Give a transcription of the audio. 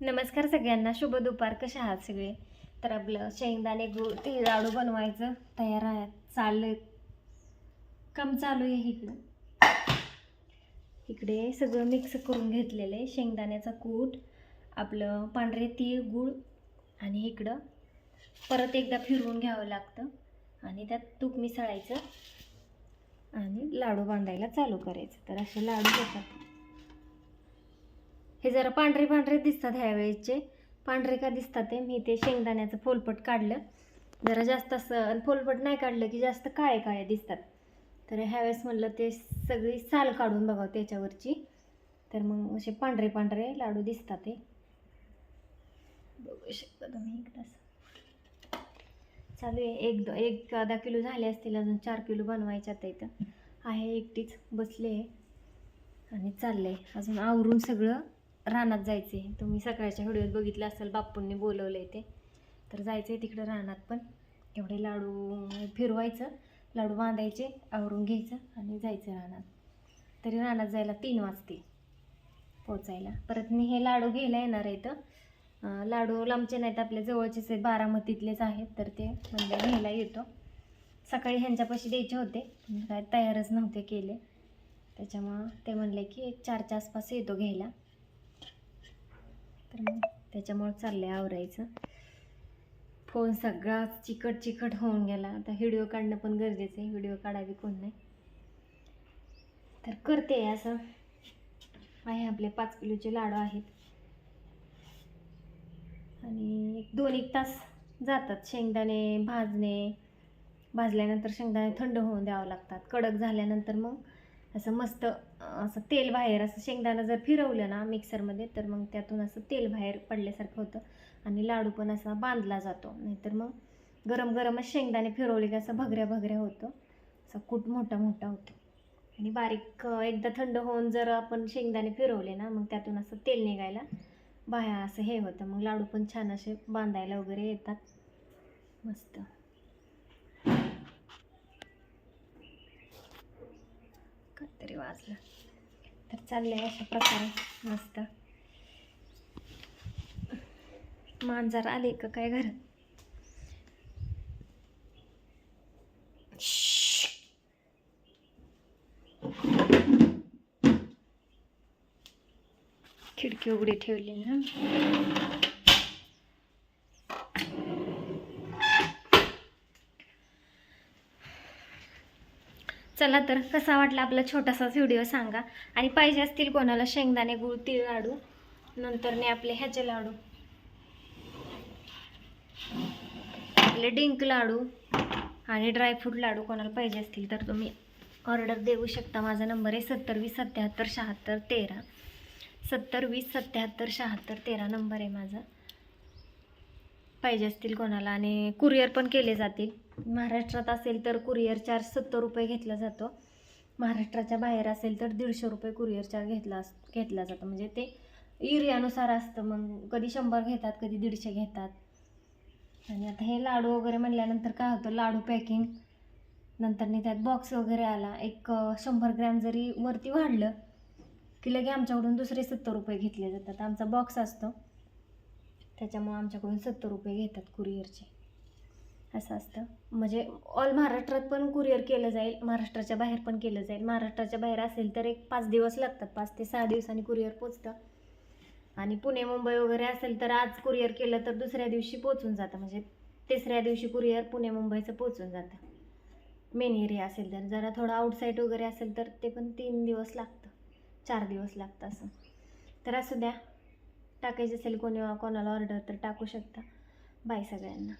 नमस्कार सगळ्यांना. शुभ दुपार. कसे आहात सगळे? तर आपलं शेंगदाणे गुळ ते लाडू बनवायचं. तयार आहे चाललं काम चालू आहे इकडं. इकडे सगळं मिक्स करून घेतलेलं आहे. शेंगदाण्याचा कूट आपलं पांढरे तीळ गूळ आणि इकडं परत एकदा फिरवून घ्यावं लागतं. आणि त्यात तूप मिसळायचं आणि लाडू बांधायला चालू करायचं. तर असे लाडू होतात. हे जरा पांढरे पांढरे दिसतात ह्यावेळेचे पांढरे का दिसतात ते? मी ते शेंगदाण्याचं फोलपट काढलं. जरा जास्त असं फोलपट नाही काढलं की जास्त काळे काळे दिसतात. तर ह्यावेळेस म्हणलं ते सगळी साल काढून बघावं त्याच्यावरची. तर मग असे पांढरे पांढरे लाडू दिसतात ते. बघू शकता तुम्ही एकदा चालू आहे. एक दो एक अर्धा किलो झाले असतील अजून चार किलो बनवायच्या आता इथं आहे एकटीच बसले आहे. आणि चालले आहे अजून आवरून सगळं रानात जायचं आहे तुम्ही सकाळच्या व्हिडिओत बघितलं असेल बाप्पूंनी बोलवलं आहे ते. तर जायचं आहे तिकडं रानात पण. एवढे लाडू फिरवायचं लाडू बांधायचे आवरून घ्यायचं आणि जायचं रानात. तरी रानात जायला तीन वाजतील पोचायला. परत मी हे लाडू घ्यायला येणार आहे इथं. लाडू लांबचे नाहीत आपल्या जवळचेच आहेत बारामतीतलेच आहेत तर ते म्हणजे घ्यायला येतो. सकाळी ह्यांच्यापाशी द्यायचे होते काय तयारच नव्हते केले. त्याच्यामुळं ते म्हणले की एक चारच्या आसपास येतो घ्यायला. तर मग त्याच्यामुळं आहे आवरायचं. फोन सगळा चिकट चिकट होऊन गेला. आता व्हिडिओ काढणं पण गरजेचं आहे. व्हिडिओ काढावी कोण नाही. तर करते असं. आहे आपले पाच किलोचे लाडू आहेत. आणि एक दोन एक तास जातात. शेंगदाणे भाजणे. भाजल्यानंतर शेंगदाणे थंड होऊन द्यावं लागतात. कडक झाल्यानंतर मग असं मस्त असं तेल बाहेर असं शेंगदाणा जर फिरवलं ना मिक्सरमध्ये तर मग त्यातून असं तेल बाहेर पडल्यासारखं होतं. आणि लाडू पण असा बांधला जातो. नाहीतर मग गरम गरमच शेंगदाणे फिरवले की असं भगऱ्या भगऱ्या होतं. असा कूट मोठा मोठा होतो. आणि बारीक एकदा थंड होऊन जर आपण शेंगदाणे फिरवले ना मग त्यातून असं तेल निघायला बाया असं हे होतं. मग लाडू पण छान असे बांधायला वगैरे येतात. मस्त. काहीतरी वाजलं. तर चाललंय अशा प्रकारे मस्त. मांजर आले का काय घरात? खिडकी उघडी ठेवली ना. चला तर कसा वाटला आपला छोटासाच व्हिडिओ सांगा. आणि पाहिजे असतील कोणाला शेंगदाणे गुळ तीळ लाडू नंतरने आपले ह्याचे लाडू. आपले डिंक लाडू आणि ड्रायफ्रूट लाडू कोणाला पाहिजे असतील तर तुम्ही ऑर्डर देऊ शकता. माझा नंबर आहे सत्तर वीस सत्याहत्तर शहात्तर तेरा. सत्तर वीस सत्याहत्तर शहात्तर तेरा नंबर आहे माझा. पाहिजे असतील कोणाला आणि कुरिअर पण केले जातील. महाराष्ट्रात असेल तर कुरिअर चार्ज सत्तर रुपये घेतला जातो. महाराष्ट्राच्या बाहेर असेल तर दीडशे रुपये कुरिअर चार्ज घेतला घेतला जातो. म्हणजे ते एरियानुसार असतं. मग कधी शंभर घेतात कधी दीडशे घेतात. आणि आता हे लाडू वगैरे म्हणल्यानंतर काय होतं? लाडू पॅकिंग नंतरनी त्यात बॉक्स वगैरे आला. एक शंभर ग्रॅम जरी वरती वाढलं की लगे आमच्याकडून दुसरे सत्तर रुपये घेतले जातात. आमचा बॉक्स असतो. त्याच्यामुळं आमच्याकडून सत्तर रुपये घेतात कुरिअरचे. असं असतं. म्हणजे ऑल महाराष्ट्रात पण कुरिअर केलं जाईल महाराष्ट्राच्या बाहेर पण केलं जाईल. महाराष्ट्राच्या बाहेर असेल तर एक पाच दिवस लागतात पाच ते सहा दिवसांनी कुरिअर पोचतं. आणि पुणे मुंबई वगैरे असेल तर आज कुरिअर केलं तर दुसऱ्या दिवशी पोचून जातं. म्हणजे तिसऱ्या दिवशी कुरिअर पुणे मुंबईचं पोचून जातं. मेन एरिया असेल तर. जरा थोडं आउटसाईड वगैरे असेल तर ते पण तीन दिवस लागतं. चार दिवस लागतं असं. तर असू द्या. टाकायचं असेल कोणी कोणाला ऑर्डर तर टाकू शकता. बाय सगळ्यांना.